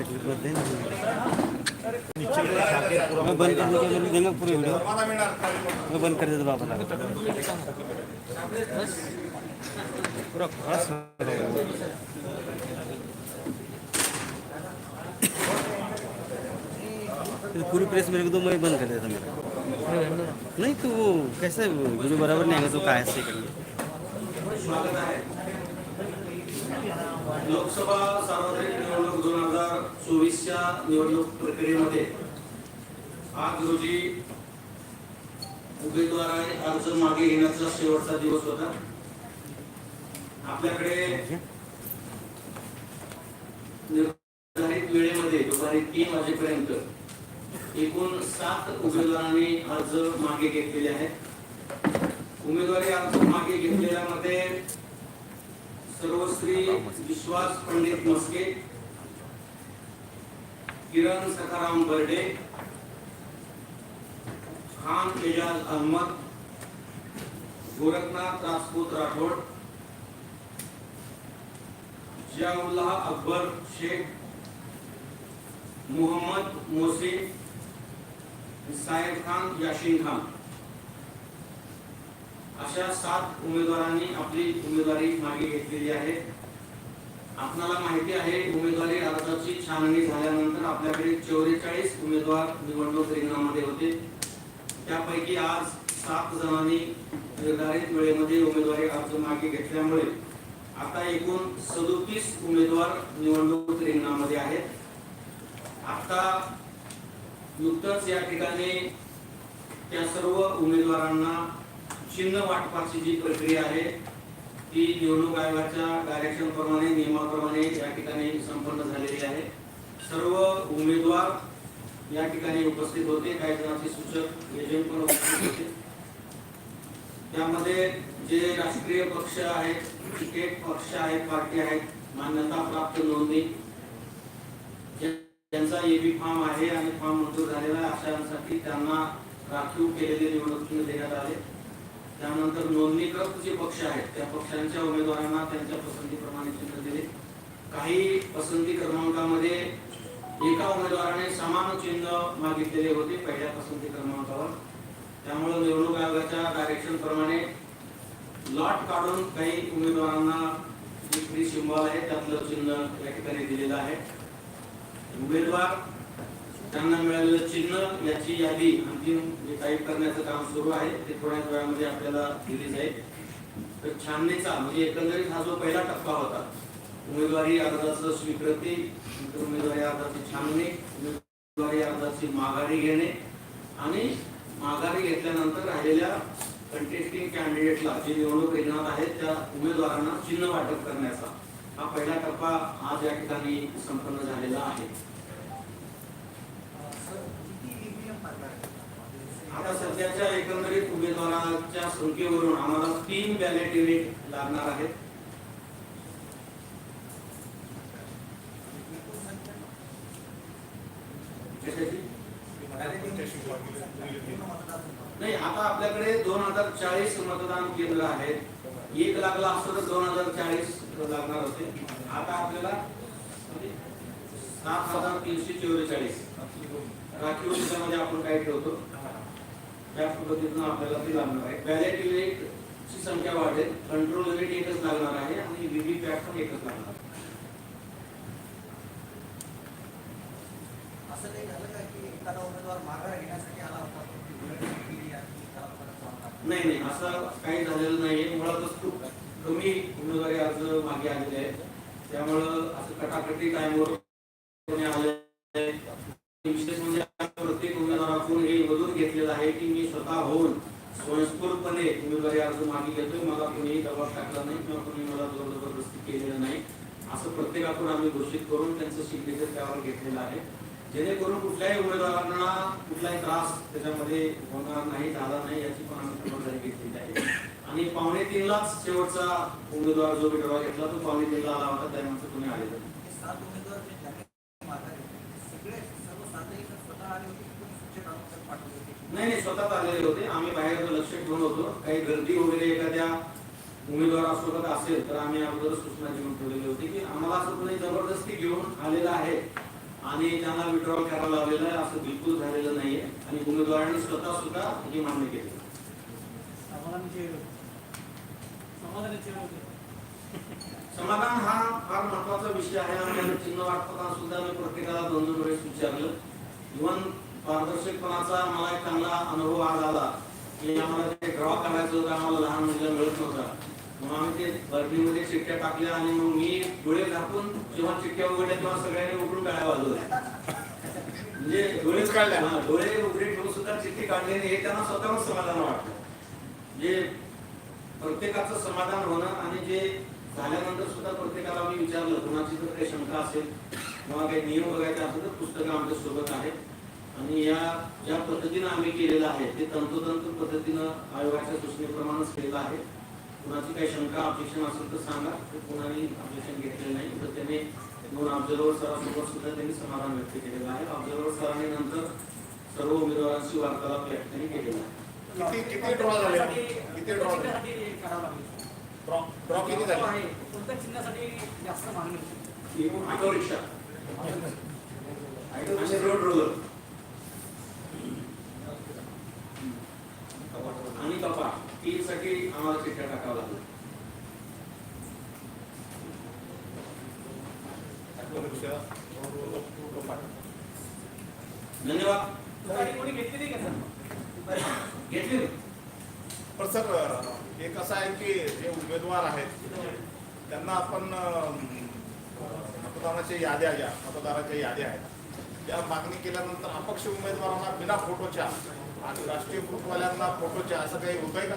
तकलीफ होते हैं मैं बंद करने के लिए देंगे पूरे वीडियो मैं बंद कर देता बाबा पूरा खस पूरी प्रेस मेरे को तो मैं बंद कर देता मेरा। नहीं तो वो कैसे गुरु बराबर नहीं आएगा तो काय से करेंगे? लोकसभा सार्वत्रिक निवडणूक दोन हजार चोवीसच्या निवडणूक प्रक्रियेमध्ये आज रोजी उमेदवार अर्ज मागे घेण्याचा शेवटचा दिवस होता. आपल्याकडे निर्धारित वेळेमध्ये दुपारी तीन वाजेपर्यंत एकूण सात उमेदवारांनी अर्ज मागे घेतलेले आहेत. उमेदवारी अर्ज मागे घेतलेल्यामध्ये सर्वश्री विश्वास पंडित मस्के किरण सखाराम बर्डे खान एजाज अहमद गोरखनाथ राजपूत राठोड जियाउल्लाह अकबर शेख मोहम्मद मोहसिन साहेब खान याशीन खान. अशा सात उमेदवारांनी आपली उमेदवारी मागे घेतलेली आहे. आपणाला माहिती आहे उमेदवारी अर्जाची छाननी झाल्यानंतर आपल्याकडे चौवेचाळीस उमेदवार निवडणूक रिंगणामध्ये होते. त्यापैकी आज सात जणांनी निर्धारित वेळेमध्ये उमेदवारी अर्ज मागे घेतल्यामुळे आता एकूण सदोतीस उमेदवार निवडणूक रिंगणामध्ये आहेत. आता नुकतंच या ठिकाणी त्या सर्व उमेदवारांना चिन्ह वाटपाची जी प्रक्रिया आहे ती निवडणूक आयोगाच्या कार्यक्रमाप्रमाणे नियमाप्रमाणे या ठिकाणी संपन्न झालेली आहे. सर्व उमेदवार या ठिकाणी उपस्थित होते काही जणांचे सूचक एजंट पण उपस्थित होते. त्यामध्ये जे राष्ट्रीय पक्ष आहेत क्रिकेट पक्ष आहेत पार्टी आहेत मान्यता प्राप्त नोंदणी त्यांचा एबी फॉर्म आहे आणि फॉर्म मंजूर झालेला आहे. अशांसाठी त्यांना राखीव केलेले निवडणूक चिन्ह देण्यात आले. त्यानंतर नोंदणीकृत जे पक्ष आहेत त्या पक्षांच्या उमेदवारांना त्यांच्या पसंतीप्रमाणे चिन्ह दिले. काही पसंती क्रमांकामध्ये एका उमेदवाराने समान चिन्ह मागितलेले होते पहिल्या पसंती क्रमांकावर त्यामुळे निवडणूक आयोगाच्या डायरेक्शन प्रमाणे लॉट काढून काही उमेदवारांना फ्री शिंबॉल आहे त्यातलं चिन्ह या ठिकाणी दिलेलं आहे. उमेदवार त्यांना मिळालेलं चिन्ह याची यादी अंतिम जे टाईप करण्याचं काम सुरू आहे ते थोड्याच वेळामध्ये आपल्याला दिली जाईल तर छाननीचा म्हणजे एकंदरीत हा जो पहिला टप्पा होता उमेदवारी अर्जाचं स्वीकृती नंतर उमेदवारी अर्जाची छाननी उमेदवारी अर्जाची माघारी घेणे आणि माघारी घेतल्यानंतर राहिलेल्या कंटेस्टिंग कॅन्डिडेटला जे निवडणूक रिंगणात आहेत त्या उमेदवारांना चिन्ह वाटप करण्याचा. हा पहिला टप्पा आज या ठिकाणी संपन्न झालेला आहे. आता सध्याच्या एकंदरीत उमेदवारांच्या संख्येवरून आम्हाला तीन बॅलेट युनिट लागणार आहेत. नाही आता आपल्याकडे दोन हजार चाळीस मतदान केंद्र आहेत. एक लागला असतो तर दोन हजार चाळीस लागणार होते. आता आपल्याला सात हजार तीनशे चौवेचाळीस. राखीव त्यामध्ये आपण काय ठेवतो. त्या पद्धतीनं आपल्याला ते लागणार आहे. बॅलेट युनिट ची संख्या वाढेल. कंट्रोल युनिट एकच लागणार आहे आणि व्हीव्ही पॅट पण एकच लागणार आहे. असं काही झालं का की एखादा उमेदवार माघार घेण्यासाठी आला होता? नाही नाही असं काही झालेलं नाहीये. मुळातच खूप कमी उमेदवारी अर्ज मागे आलेले आहेत. त्यामुळं असं कटाकटी टाइमवर विशेष म्हणजे प्रत्येक उमेदवाराकडून हे वजून घेतलेलं आहे की मी स्वतः होऊन स्वयंस्फूर्तपणे उमेदवारी अर्ज मागे घेतोय. मला कोणीही दबाव टाकला नाही किंवा कोणी मला जोर जबरदस्ती केलेलं नाही. असं प्रत्येकाकडून आम्ही घोषित करून त्यांचं सिग्नेचर त्यावर घेतलेलं आहे. जेणेकरून कुठल्याही उमेदवारांना कुठलाही त्रास त्याच्यामध्ये होणार नाही झाला नाही याची पण आम्ही खबरदारी घेतलेली आहे आणि पावणे तीन लाख शेवटचा उमेदवार जो विड्रॉ घेतला तो पावणे तीनला आला होता त्यानंतर. हे स्वतः आले? नाही नाही स्वतःच आलेले होते आम्ही बाहेर लक्ष ठेवून होतो काही गर्दी वगैरे एखाद्या उमेदवारासोबत असेल तर आम्ही अगोदर सूचना देऊन ठेवलेली होती की आम्हाला असं कोणी जबरदस्ती घेऊन आलेलं आहे आणि त्यांना विड्रॉल करायला लावलेलं आहे. असं बिलकुल झालेलं नाहीये. आणि उमेदवारांनी स्वतः सुद्धा हे मान्य केलं. समाधान हा फार महत्त्वाचा विषय आहे. आणि चिन्ह वाटताना सुद्धा मी प्रत्येकाला दोन दोन वेळेस विचारलं. इव्हन पारदर्शकपणाचा मला एक चांगला अनुभव आज आला. की आम्हाला ते ड्रॉ करायचं होतं आम्हाला लहान मुलीला मिळत नव्हता. मग आम्ही ते बर्फीमध्ये चिठ्ठ्या टाकल्या आणि मग मी डोळे झाकून जेव्हा चिठ्ठ्या उघडल्या तेव्हा सगळ्यांनी उघडून टाळ्या वाजवल्या. म्हणजे डोळे काढल्या. हा, डोळे उघडे ठेवून सुद्धा चिठ्ठी काढली आणि हे त्यांना स्वतःहून समाधान वाटलं. म्हणजे प्रत्येकाचं समाधान होणं आणि जे झाल्यानंतर सुद्धा प्रत्येकाला मी विचारलं कुणाची जर काही शंका असेल किंवा काही नियम बघायचे असेल तर पुस्तकं आमच्यासोबत आहेत. आणि या ज्या पद्धतीनं आम्ही केलेलं आहे ते तंतोतंत पद्धतीनं आयोगाच्या सूचनेप्रमाणेच केलेलं आहे. कुणाची काही शंका अपेक्षण असेल तर सांगा. तर कुणाने अपेक्षण घेतलेलं नाही. तर त्याने दोन ऑब्झर्वर सरांसोबत सुद्धा त्यांनी समाधान व्यक्त केलेलं आहे. ऑब्झर्वर सरांनी नंतर सर्व उमेदवारांशी वार्तालाप या ठिकाणी केलेला आहे. किती किती ड्रॉ झाले? किती ड्रॉ झाले? ड्रॉ ड्रॉ किती झाले? कोणत्या चिन्हासाठी जास्त मागणी होती? ही ऑटो रिक्षा. रोड रोलर आणि कपाट तीन साठी आम्हाला चिठ्ठ्या टाकावं लागलं. धन्यवाद घेतली सर घेतली ना? पण सर हे कसं आहे की जे उमेदवार आहेत त्यांना आपण मतदानाच्या याद्या ज्या मतदाराच्या याद्या आहेत त्या मागणी केल्यानंतर अपक्ष उमेदवारांना बिना फोटोच्या आणि राष्ट्रीय ग्रुपवाल्यांना फोटोच्या असं काही होतंय का